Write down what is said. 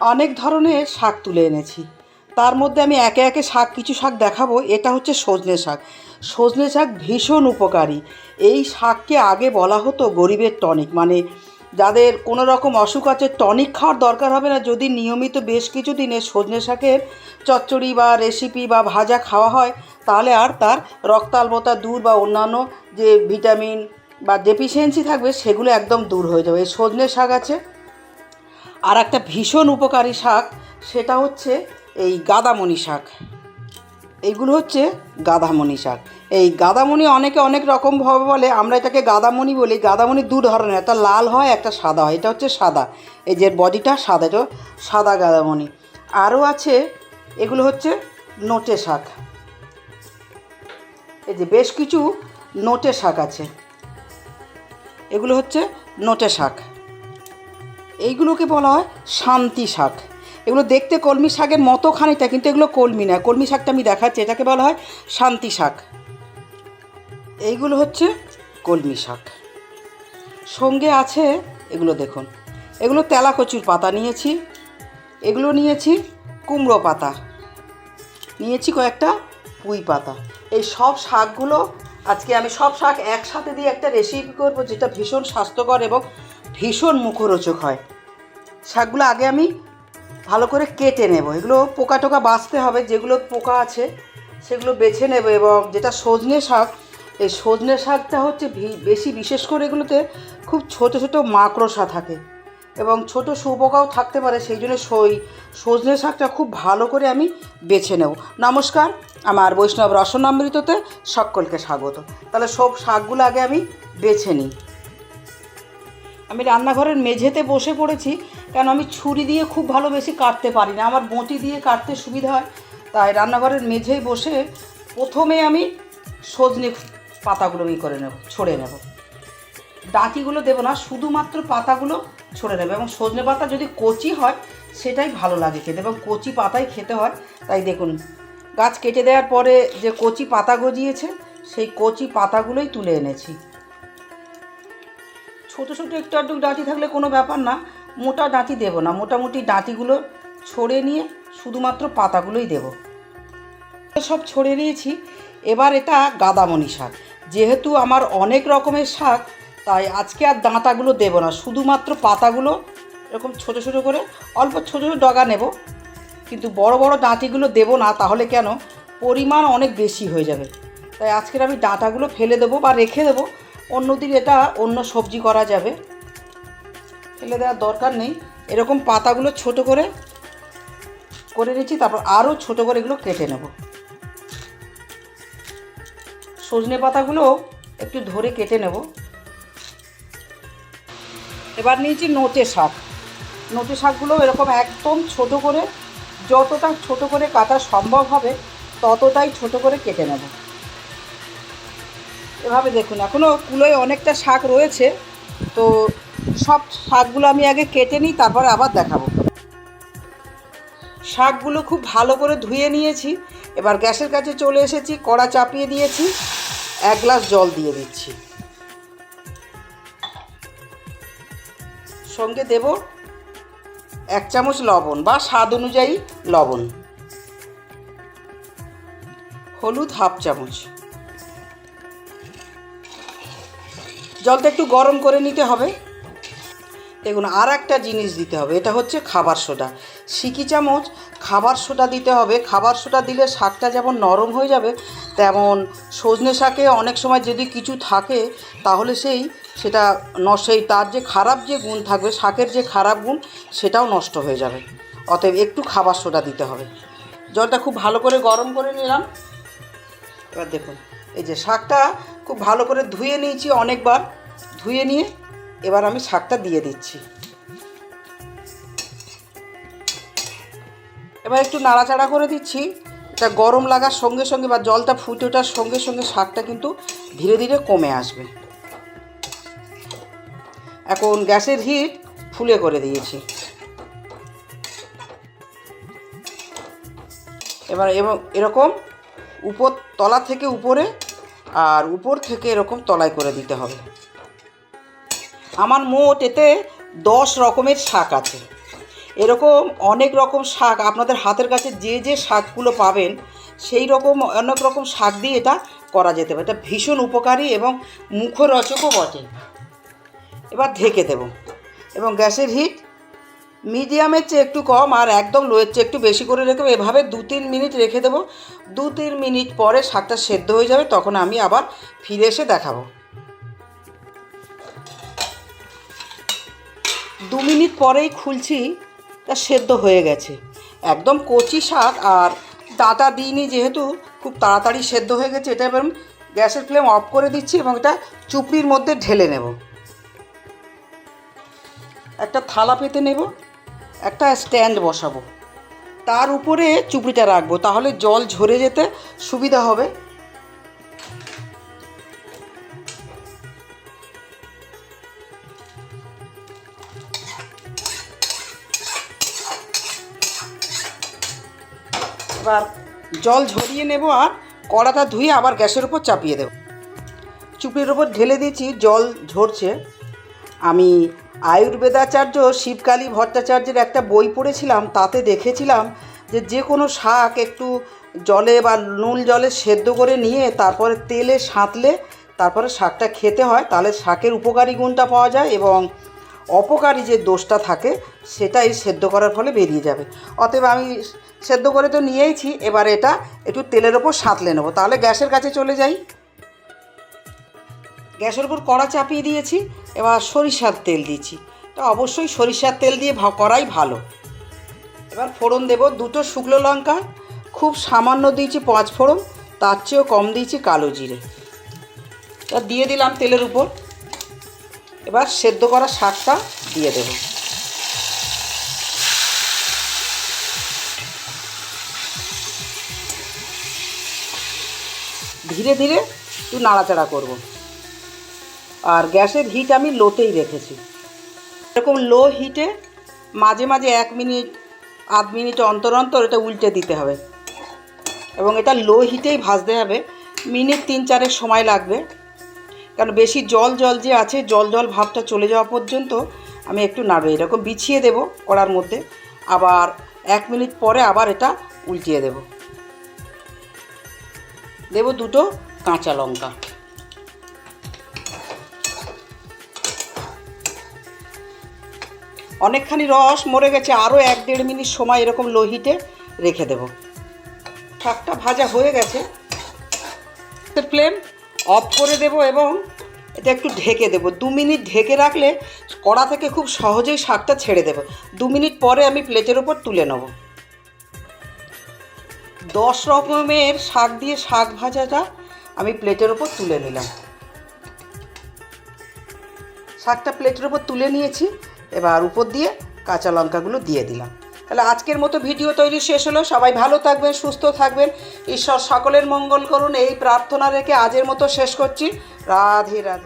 অনেক ধরনের শাক তুলে এনেছি। তার মধ্যে আমি একে একে শাক, কিছু শাক দেখাবো। এটা হচ্ছে সজনে শাক। সজনে শাক ভীষণ উপকারী। এই শাককে আগে বলা হতো গরিবের টনিক। মানে যাদের কোনো রকম অসুখ আছে, টনিক খাওয়ার দরকার হবে না। যদি নিয়মিত বেশ কিছু দিনে সজনে শাকের চচ্চড়ি বা রেসিপি বা ভাজা খাওয়া হয়, তাহলে আর তার রক্তাল্পতা দূর বা অন্যান্য যে ভিটামিন বা ডেফিসিয়েন্সি থাকবে, সেগুলো একদম দূর হয়ে যাবে। এই সজনে শাক আছে আর একটা ভীষণ উপকারী শাক, সেটা হচ্ছে এই গাদামণি শাক। এইগুলো হচ্ছে গাদামণি শাক। এই গাদামণি অনেকে অনেক রকমভাবে বলে, আমরা এটাকে গাদামণি বলি। গাদামণি দু ধরনের, একটা লাল হয়, একটা সাদা হয়। এটা হচ্ছে সাদা। এই যে বডিটা সাদা, এটা সাদা গাদামণি। আরও আছে, এগুলো হচ্ছে নোটে শাক। এই যে বেশ কিছু নোটে শাক আছে। এগুলো হচ্ছে নোটে শাক। এইগুলোকে বলা হয় শান্তি শাক। এগুলো দেখতে কলমি শাকের মতো খানিকটা, কিন্তু এগুলো কলমি না। কলমি শাকটা আমি দেখাচ্ছি, এটাকে বলা হয় শান্তি শাক। এইগুলো হচ্ছে কলমি শাক। সঙ্গে আছে এগুলো দেখুন। এগুলো তেলা কচুর পাতা নিয়েছি। এগুলো নিয়েছি কুমড়ো পাতা। নিয়েছি কয়েকটা পুঁই পাতা। এই সব শাকগুলো আজকে আমি সব শাক একসাথে দিয়ে একটা রেসিপি করব, যেটা ভীষণ স্বাস্থ্যকর এবং ভীষণ মুখরোচক হয়। শাকগুলো আগে আমি ভালো করে কেটে নেব। এগুলো পোকা টোকা বাঁচতে হবে, যেগুলো পোকা আছে সেগুলো বেছে নেব এবং যেটা সজনে শাক, এই সজনে শাকটা হচ্ছে বেশি বিশেষ করে এগুলোতে খুব ছোট ছোট মাকড়সা থাকে এবং ছোট শুপোকাও থাকতে পারে, সেই জন্য সই, সজনে শাকটা খুব ভালো করে আমি বেছে নেব। নমস্কার, আমার বৈষ্ণব রসনামৃততে সকলকে স্বাগত। তাহলে সব শাকগুলো আগে আমি বেছে নিই। আমি রান্নাঘরের মেঝেতে বসে পড়েছি, কেন আমি ছুরি দিয়ে খুব ভালো বেশি কাটতে পারি না। আমার বঁটি দিয়ে কাটতে সুবিধা হয়। তাই রান্নাঘরের মেঝেই বসে প্রথমে আমি সজনে পাতাগুলো ই করে নেব, ছড়ে নেব। ডাঁটিগুলো দেবো না, শুধুমাত্র পাতাগুলো ছড়ে নেবে এবং সজনে পাতা যদি কচি হয়, সেটাই ভালো লাগে খেতে এবং কচি পাতাই খেতে হয়। তাই দেখুন, গাছ কেটে দেওয়ার পরে যে কচি পাতা গজিয়েছে, সেই কচি পাতাগুলোই তুলে এনেছি। ছোটো ছোটো একটু আধটু ডাঁটি থাকলে কোনো ব্যাপার না, মোটা ডাঁটি দেবো না। মোটামুটি ডাঁটিগুলো ছড়ে নিয়ে শুধুমাত্র পাতাগুলোই দেবো। সব ছড়ে নিয়েছি। এবার এটা গাদামণি শাক। যেহেতু আমার অনেক রকমের শাক, তাই আজকে আর ডাঁটাগুলো দেবো না। শুধুমাত্র পাতাগুলো, এরকম ছোটো ছোটো করে, অল্প ছোটো ছোটো ডগা নেব। কিন্তু বড় বড় ডাঁটিগুলো দেবো না, তাহলে কেন? পরিমাণ অনেক বেশি হয়ে যাবে। তাই আজকের আমি ডাঁটাগুলো ফেলে দেবো বা রেখে দেবো। অন্যদিন এটা অন্য সবজি করা যাবে। ফেলে দেওয়ার দরকার নেই। এরকম পাতাগুলো ছোট করে করে নিচ্ছি, তারপর আরও ছোট করে এগুলো কেটে নেব। সজনে পাতাগুলো একটু ধরে কেটে নেব। এবার নিয়েছি নোটে শাক। নোটে শাকগুলো এরকম একদম ছোট করে, যতটা ছোট করে কাটা সম্ভব হবে, ততটাই ছোট করে কেটে নেব। এভাবে দেখুন এখনও কুলোয় অনেকটা শাক রয়েছে। তো সব শাকগুলো আমি আগে কেটে নিই, তারপরে আবার দেখাবো। শাকগুলো খুব ভালো করে ধুয়ে নিয়েছি। এবার গ্যাসের কাছে চলে এসেছি, কড়া চাপিয়ে দিয়েছি, এক গ্লাস জল দিয়ে দিচ্ছি। সঙ্গে দেব এক চামচ লবণ বা স্বাদ অনুযায়ী লবণ। হলুদ হাফ চামচ। জলটা একটু গরম করে নিতে হবে। দেখুন আর একটা জিনিস দিতে হবে, এটা হচ্ছে খাবার সোডা। সিকি চামচ খাবার সোডা দিতে হবে। খাবার সোডা দিলে শাকটা যেমন নরম হয়ে যাবে, তেমন সজনে শাকে অনেক সময় যদি কিছু থাকে, তাহলে সেই সেটা নষ্ট, সেই তার যে খারাপ যে গুণ থাকবে, শাকের যে খারাপ গুণ, সেটাও নষ্ট হয়ে যাবে। অতএব একটু খাবার সোডা দিতে হবে। জলটা খুব ভালো করে গরম করে নিলাম। এবার দেখুন, এই যে শাকটা খুব ভালো করে ধুয়ে নিয়েছি অনেকবার। ধুয়ে নিয়ে এবার আমি শাকটা দিয়ে দিচ্ছি। এবার একটু নাড়াচাড়া করে দিচ্ছি। এটা গরম লাগার সঙ্গে সঙ্গে বা জলটা ফুটে ওঠার সঙ্গে সঙ্গে শাকটা কিন্তু ধীরে ধীরে কমে আসবে। এখন গ্যাসের হিট ফুলে করে দিয়েছি। এবার এবং এরকম উপর তলা থেকে উপরে আর উপর থেকে এরকম তলায় করে দিতে হবে। আমার মোট এতে দশ রকমের শাক আছে। এরকম অনেক রকম শাক আপনাদের হাতের কাছে যে যে শাকগুলো পাবেন, সেই রকম অনেক রকম শাক দিয়ে এটা করা যেতে পারে। এটা ভীষণ উপকারী এবং মুখরোচকও বটে। এবার ঢেকে দেব। এবং গ্যাসের হিট মিডিয়ামের চেয়ে একটু কম আর একদম লোয়ের চেয়ে একটু বেশি করে রেখে এভাবে দু তিন মিনিট রেখে দেবো। দু তিন মিনিট পরে শাকটা সেদ্ধ হয়ে যাবে, তখন আমি আবার ফিরে এসে দেখাবো। দু মিনিট পরেই খুলছি, তা সেদ্ধ হয়ে গেছে। একদম কচি শাক আর ডাঁটা দিইনি যেহেতু, খুব তাড়াতাড়ি সেদ্ধ হয়ে গেছে, এটা এবার গ্যাসের ফ্লেম অফ করে দিচ্ছি এবং এটা চুপড়ির মধ্যে ঢেলে নেব। একটা থালা পেতে নেব। একটা স্ট্যান্ড বসাবো। তার উপরে চুপড়িটা রাখব, তাহলে জল ঝরে যেতে সুবিধা হবে। এবার জল ঝরিয়ে নেব আর কড়াটা ধুয়ে আবার গ্যাসের উপর চাপিয়ে দেব। চুপড়ির ওপর ঢেলে দিয়েছি, জল ঝরছে। আমি আয়ুর্বেদাচার্য শিবকালী ভট্টাচার্যের একটা বই পড়েছিলাম, তাতে দেখেছিলাম যে যে কোনো শাক একটু জলে বা নুন জলে সেদ্ধ করে নিয়ে তারপরে তেলে সাঁতলে তারপরে শাকটা খেতে হয়, তাহলে শাকের উপকারী গুণটা পাওয়া যায় এবং অপকারী যে দোষটা থাকে সেটাই সেদ্ধ করার ফলে বেরিয়ে যাবে। অতএব আমি সেদ্ধ করে তো নিয়েইছি, এবার এটা একটু তেলের ওপর সাঁতলে নেব। তাহলে গ্যাসের কাছে চলে যাই। গ্যাসের উপর কড়া চাপিয়ে দিয়েছি, এবার সরিষার তেল দিয়েছি। তো অবশ্যই সরিষার তেল দিয়ে করাই ভালো। এবার ফোড়ন দেব দুটো শুকনো লঙ্কা, খুব সামান্য দিয়েছি পাঁচ ফোড়ন, তার চেয়েও কম দিয়েছি কালো জিরে। দিয়ে দিলাম তেলের উপর। এবার সেদ্ধ করা শাকটা দিয়ে দেব। ধীরে ধীরে একটু নাড়াচাড়া করব। আর গ্যাসের হিট আমি লোতেই রেখেছি। এরকম লো হিটে মাঝে মাঝে এক মিনিট, আধ মিনিট অন্তর অন্তর এটা উল্টে দিতে হবে। এবং এটা লো হিটেই ভাজতে হবে। মিনিট তিন চারেক সময় লাগবে। কারণ বেশি জল জল যে আছে, জল জল ভাবটা চলে যাওয়া পর্যন্ত আমি একটু নাড়ব। এরকম বিছিয়ে দেব কড়ার মধ্যে। আবার এক মিনিট পরে আবার এটা উল্টিয়ে দেব। দেব দুটো কাঁচা লঙ্কা। অনেকখানি রস মরে গেছে আরও এক দেড় মিনিট সময় এরকম লোহিতে রেখে দেব। শাকটা ভাজা হয়ে গেছে। ফ্লেম অফ করে দেব এবং এটা একটু ঢেকে দেব। দু মিনিট ঢেকে রাখলে কড়া থেকে খুব সহজেই শাকটা ছেড়ে দেব। দু মিনিট পরে আমি প্লেটের ওপর তুলে নেব। দশ রকমের শাক দিয়ে শাক ভাজাটা আমি প্লেটের ওপর তুলে নিলাম। শাকটা প্লেটের ওপর তুলে নিয়েছি। এবার উপর দিয়ে কাঁচা লঙ্কাগুলো দিয়ে দিলাম। তাহলে আজকের মতো ভিডিও তৈরি শেষ হলো। সবাই ভালো থাকবেন, সুস্থ থাকবেন। ঈশ্বর সকলের মঙ্গল করুন। এই প্রার্থনা রেখে আজের মতো শেষ করছি। রাধে রাধে।